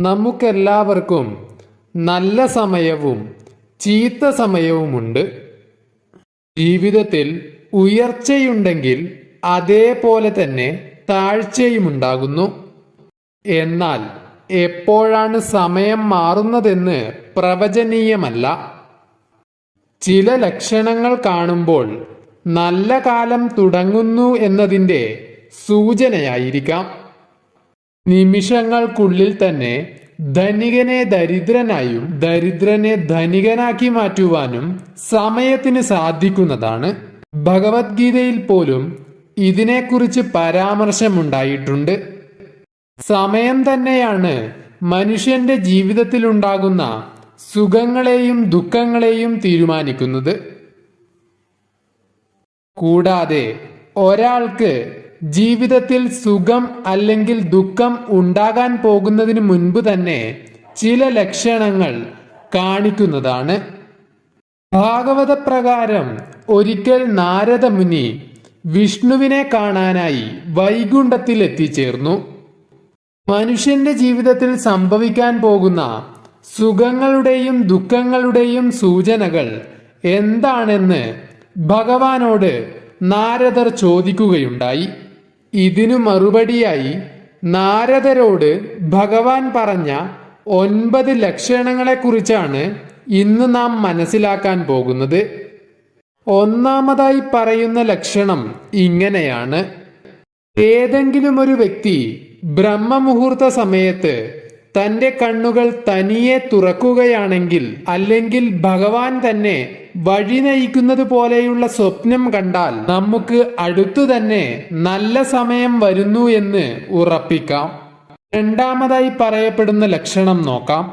നമുക്കെല്ലാവർക്കും നല്ല സമയവും ചീത്ത സമയവുമുണ്ട്. ജീവിതത്തിൽ ഉയർച്ചയുണ്ടെങ്കിൽ അതേപോലെ തന്നെ താഴ്ചയുമുണ്ടാകുന്നു. എന്നാൽ എപ്പോഴാണ് സമയം മാറുന്നതെന്ന് പ്രവചനീയമല്ല. ചില ലക്ഷണങ്ങൾ കാണുമ്പോൾ നല്ല കാലം തുടങ്ങുന്നു എന്നതിന്റെ സൂചനയായിരിക്കാം. നിമിഷങ്ങൾക്കുള്ളിൽ തന്നെ ധനികനെ ദരിദ്രനായും ദരിദ്രനെ ധനികനാക്കി മാറ്റുവാനും സമയത്തിന് സാധിക്കുന്നതാണ്. ഭഗവത്ഗീതയിൽ പോലും ഇതിനെക്കുറിച്ച് പരാമർശമുണ്ടായിട്ടുണ്ട്. സമയം തന്നെയാണ് മനുഷ്യന്റെ ജീവിതത്തിലുണ്ടാകുന്ന സുഖങ്ങളെയും ദുഃഖങ്ങളെയും തീരുമാനിക്കുന്നത്. കൂടാതെ ഒരാൾക്ക് ജീവിതത്തിൽ സുഖം അല്ലെങ്കിൽ ദുഃഖം ഉണ്ടാകാൻ പോകുന്നതിന് മുൻപ് തന്നെ ചില ലക്ഷണങ്ങൾ കാണിക്കുന്നതാണ്. ഭാഗവത പ്രകാരം ഒരിക്കൽ നാരദ മുനി വിഷ്ണുവിനെ കാണാനായി വൈകുണ്ഠത്തിൽ എത്തിച്ചേർന്നു മനുഷ്യന്റെ ജീവിതത്തിൽ സംഭവിക്കാൻ പോകുന്ന സുഖങ്ങളുടെയും ദുഃഖങ്ങളുടെയും സൂചനകൾ എന്താണെന്ന് ഭഗവാനോട് നാരദർ ചോദിക്കുകയുണ്ടായി. ഇതിനു മറുപടിയായി നാരദരോട് ഭഗവാൻ പറഞ്ഞ ഒൻപത് ലക്ഷണങ്ങളെക്കുറിച്ചാണ് ഇന്ന് നാം മനസ്സിലാക്കാൻ പോകുന്നത്. ഒന്നാമതായി പറയുന്ന ലക്ഷണം ഇങ്ങനെയാണ്. ഏതെങ്കിലും ഒരു വ്യക്തി ബ്രഹ്മമുഹൂർത്ത സമയത്ത് തന്റെ കണ്ണുകൾ തനിയെ തുറക്കുകയാണെങ്കിൽ അല്ലെങ്കിൽ ഭഗവാൻ തന്നെ വഴി നയിക്കുന്നത് പോലെയുള്ള സ്വപ്നം കണ്ടാൽ നമുക്ക് അടുത്തു തന്നെ നല്ല സമയം വരുന്നു എന്ന് ഉറപ്പിക്കാം. രണ്ടാമതായി പറയപ്പെടുന്ന ലക്ഷണം നോക്കാം.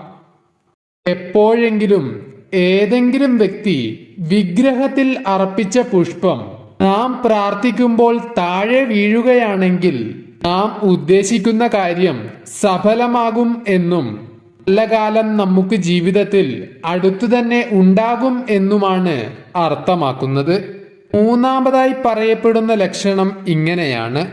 എപ്പോഴെങ്കിലും ഏതെങ്കിലും വ്യക്തി വിഗ്രഹത്തിൽ അർപ്പിച്ച പുഷ്പം നാം പ്രാർത്ഥിക്കുമ്പോൾ താഴെ വീഴുകയാണെങ്കിൽ നാം ഉദ്ദേശിക്കുന്ന കാര്യം സഫലമാകും എന്നും നല്ല കാലം നമുക്ക് ജീവിതത്തിൽ അടുത്തു തന്നെ ഉണ്ടാകും എന്നുമാണ് അർത്ഥമാക്കുന്നത്. മൂന്നാമതായി പറയപ്പെടുന്ന ലക്ഷണം ഇങ്ങനെയാണ്.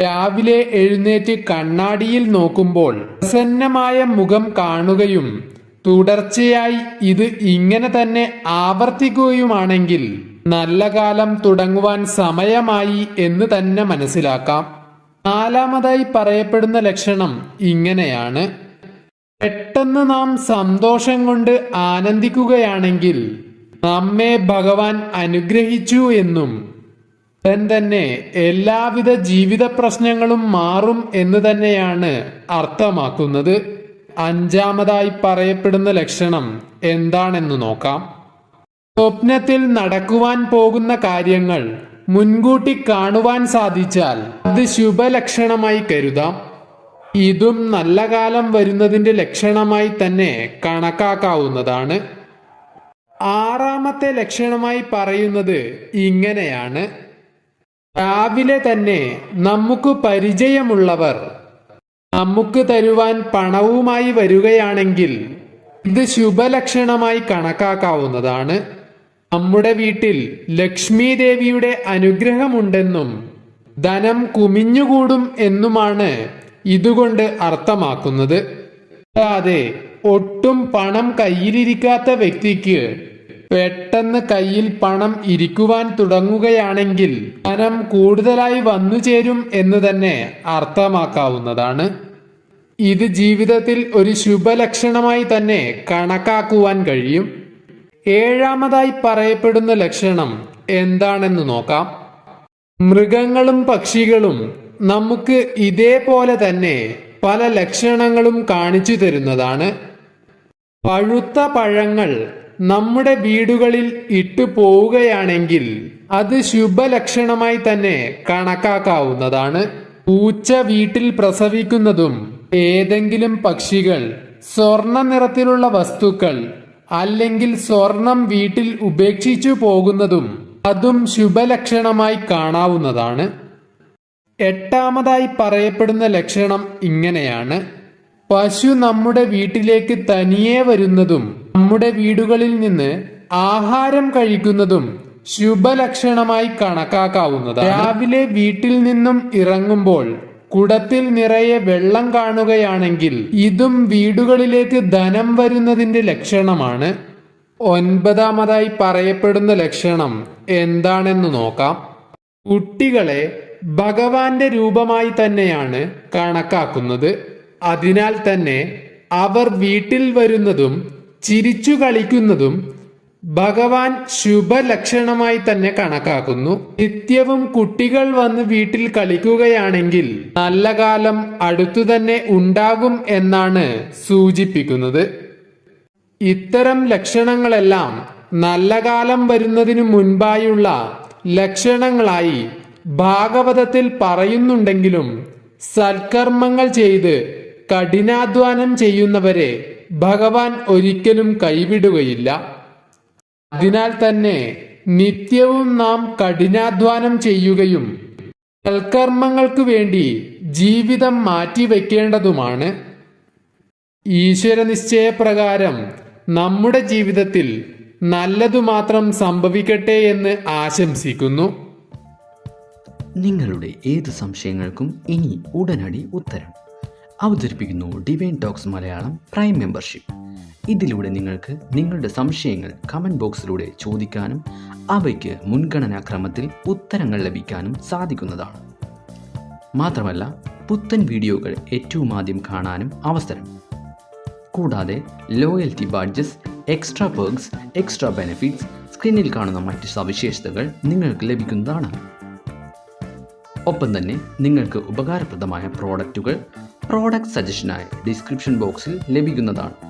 രാവിലെ എഴുന്നേറ്റ് കണ്ണാടിയിൽ നോക്കുമ്പോൾ പ്രസന്നമായ മുഖം കാണുകയും തുടർച്ചയായി ഇത് ഇങ്ങനെ തന്നെ ആവർത്തിക്കുകയുമാണെങ്കിൽ നല്ല കാലം തുടങ്ങുവാൻ സമയമായി എന്ന് തന്നെ മനസ്സിലാക്കാം. നാലാമതായി പറയപ്പെടുന്ന ലക്ഷണം ഇങ്ങനെയാണ്. പെട്ടെന്ന് നാം സന്തോഷം കൊണ്ട് ആനന്ദിക്കുകയാണെങ്കിൽ നമ്മെ ഭഗവാൻ അനുഗ്രഹിച്ചു എന്നും ഉടൻ തന്നെ എല്ലാവിധ ജീവിത പ്രശ്നങ്ങളും മാറും എന്ന് തന്നെയാണ് അർത്ഥമാക്കുന്നത്. അഞ്ചാമതായി പറയപ്പെടുന്ന ലക്ഷണം എന്താണെന്ന് നോക്കാം. സ്വപ്നത്തിൽ നടക്കുവാൻ പോകുന്ന കാര്യങ്ങൾ മുൻകൂട്ടി കാണുവാൻ സാധിച്ചാൽ അത് ശുഭലക്ഷണമായി കരുതാം. ഇതും നല്ല കാലം വരുന്നതിന്റെ ലക്ഷണമായി തന്നെ കണക്കാക്കാവുന്നതാണ്. ആറാമത്തെ ലക്ഷണമായി പറയുന്നത് ഇങ്ങനെയാണ്. രാവിലെ തന്നെ നമുക്ക് പരിചയമുള്ളവർ നമുക്ക് തരുവാൻ പണവുമായി വരികയാണെങ്കിൽ ഇത് ശുഭലക്ഷണമായി കണക്കാക്കാവുന്നതാണ്. നമ്മുടെ വീട്ടിൽ ലക്ഷ്മി ദേവിയുടെ അനുഗ്രഹമുണ്ടെന്നും ധനം കുമിഞ്ഞുകൂടും എന്നുമാണ് ഇതുകൊണ്ട് അർത്ഥമാക്കുന്നത്. കൂടാതെ ഒട്ടും പണം കയ്യിലിരിക്കാത്ത വ്യക്തിക്ക് പെട്ടെന്ന് കയ്യിൽ പണം ഇരിക്കുവാൻ തുടങ്ങുകയാണെങ്കിൽ ധനം കൂടുതലായി വന്നു ചേരും എന്ന് തന്നെ അർത്ഥമാക്കാവുന്നതാണ്. ഇത് ജീവിതത്തിൽ ഒരു ശുഭലക്ഷണമായി തന്നെ കണക്കാക്കുവാൻ കഴിയും. ഏഴാമതായി പറയപ്പെടുന്ന ലക്ഷണം എന്താണെന്ന് നോക്കാം. മൃഗങ്ങളും പക്ഷികളും നമുക്ക് ഇതേപോലെ തന്നെ പല ലക്ഷണങ്ങളും കാണിച്ചു തരുന്നതാണ്. പഴുത്ത പഴങ്ങൾ നമ്മുടെ വീടുകളിൽ ഇട്ടു പോവുകയാണെങ്കിൽ അത് ശുഭലക്ഷണമായി തന്നെ കണക്കാക്കാവുന്നതാണ്. പൂച്ച വീട്ടിൽ പ്രസവിക്കുന്നതും ഏതെങ്കിലും പക്ഷികൾ സ്വർണ നിറത്തിലുള്ള വസ്തുക്കൾ അല്ലെങ്കിൽ സ്വർണം വീട്ടിൽ ഉപേക്ഷിച്ചു പോകുന്നതും അതും ശുഭലക്ഷണമായി കാണാവുന്നതാണ്. എട്ടാമതായി പറയപ്പെടുന്ന ലക്ഷണം ഇങ്ങനെയാണ്. പശു നമ്മുടെ വീട്ടിലേക്ക് തനിയെ വരുന്നതും നമ്മുടെ വീടുകളിൽ നിന്ന് ആഹാരം കഴിക്കുന്നതും ശുഭലക്ഷണമായി കണക്കാക്കാവുന്നതാണ്. രാവിലെ വീട്ടിൽ നിന്നും ഇറങ്ങുമ്പോൾ കുടത്തിൽ നിറയെ വെള്ളം കാണുകയാണെങ്കിൽ ഇതും വീടുകളിലേക്ക് ധനം വരുന്നതിന്റെ ലക്ഷണമാണ്. ഒൻപതാമതായി പറയപ്പെടുന്ന ലക്ഷണം എന്താണെന്ന് നോക്കാം. കുട്ടികളെ ഭഗവാന്റെ രൂപമായി തന്നെയാണ് കണക്കാക്കുന്നത്. അതിനാൽ തന്നെ അവർ വീട്ടിൽ വരുന്നതും ചിരിച്ചു കളിക്കുന്നതും ഭഗവാൻ ശുഭലക്ഷണമായി തന്നെ കണക്കാക്കുന്നു. നിത്യവും കുട്ടികൾ വന്ന് വീട്ടിൽ കളിക്കുകയാണെങ്കിൽ നല്ല കാലം അടുത്തു തന്നെ ഉണ്ടാകും എന്നാണ് സൂചിപ്പിക്കുന്നത്. ഇത്തരം ലക്ഷണങ്ങളെല്ലാം നല്ല കാലം വരുന്നതിനു മുൻപായുള്ള ലക്ഷണങ്ങളായി ഭാഗവതത്തിൽ പറയുന്നുണ്ടെങ്കിലും സൽക്കർമ്മങ്ങൾ ചെയ്ത് കഠിനാധ്വാനം ചെയ്യുന്നവരെ ഭഗവാൻ ഒരിക്കലും കൈവിടുകയില്ല. അതിനാൽ തന്നെ നിത്യവും നാം കഠിനാധ്വാനം ചെയ്യുകയും സൽക്കർമ്മങ്ങൾക്കു വേണ്ടി ജീവിതം മാറ്റിവെക്കേണ്ടതുമാണ്. ഈശ്വര നിശ്ചയപ്രകാരം നമ്മുടെ ജീവിതത്തിൽ നല്ലതു മാത്രം സംഭവിക്കട്ടെ എന്ന് ആശംസിക്കുന്നു. നിങ്ങളുടെ ഏത് സംശയങ്ങൾക്കും ഇനി ഉടനടി ഉത്തരം. അവതരിപ്പിക്കുന്നു Divine Talks Malayalam prime membership ഇതിലൂടെ നിങ്ങൾക്ക് നിങ്ങളുടെ സംശയങ്ങൾ കമന്റ് ബോക്സിലൂടെ ചോദിക്കാനും അവയ്ക്ക് മുൻഗണനാക്രമത്തിൽ ഉത്തരങ്ങൾ ലഭിക്കാനും സാധിക്കുന്നതാണ്. മാത്രമല്ല പുത്തൻ വീഡിയോകൾ ഏറ്റവും ആദ്യം കാണാനും അവസരം. കൂടാതെ loyalty badges extra perks extra benefits സ്ക്രീനിൽ കാണുന്ന മറ്റ് സവിശേഷതകൾ നിങ്ങൾക്ക് ലഭിക്കുന്നതാണ്. ഒപ്പം തന്നെ നിങ്ങൾക്ക് ഉപകാരപ്രദമായ പ്രോഡക്റ്റുകൾ പ്രോഡക്റ്റ് സജഷനായി ഡിസ്ക്രിപ്ഷൻ ബോക്സിൽ ലഭിക്കുന്നതാണ്.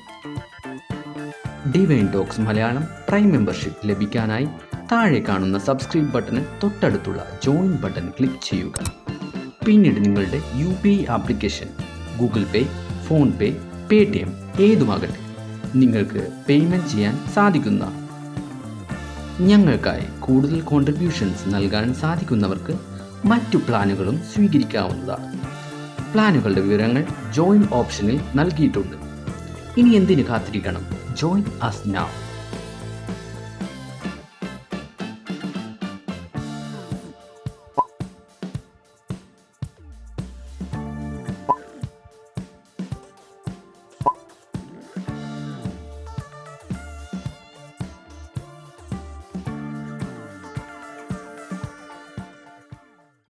Divine talks Malayalam prime membership ലഭിക്കാനായി താഴെ കാണുന്ന സബ്സ്ക്രൈബ് ബട്ടണ് തൊട്ടടുത്തുള്ള ജോയിൻ ബട്ടൺ ക്ലിക്ക് ചെയ്യുക. പിന്നീട് നിങ്ങളുടെ U P application Google Pay PhonePe T ഏതുമാകട്ടെ നിങ്ങൾക്ക് പേയ്മെന്റ് ചെയ്യാൻ സാധിക്കുന്ന ഞങ്ങൾക്കായി കൂടുതൽ കോൺട്രിബ്യൂഷൻസ് നൽകാൻ സാധിക്കുന്നവർക്ക് മറ്റു പ്ലാനുകളും സ്വീകരിക്കാവുന്നതാണ്. പ്ലാനുകളുടെ വിവരങ്ങൾ ജോയിൻ ഓപ്ഷനിൽ നൽകിയിട്ടുണ്ട്. ഇനി എന്തിനു കാത്തിരിക്കണം? Join us now.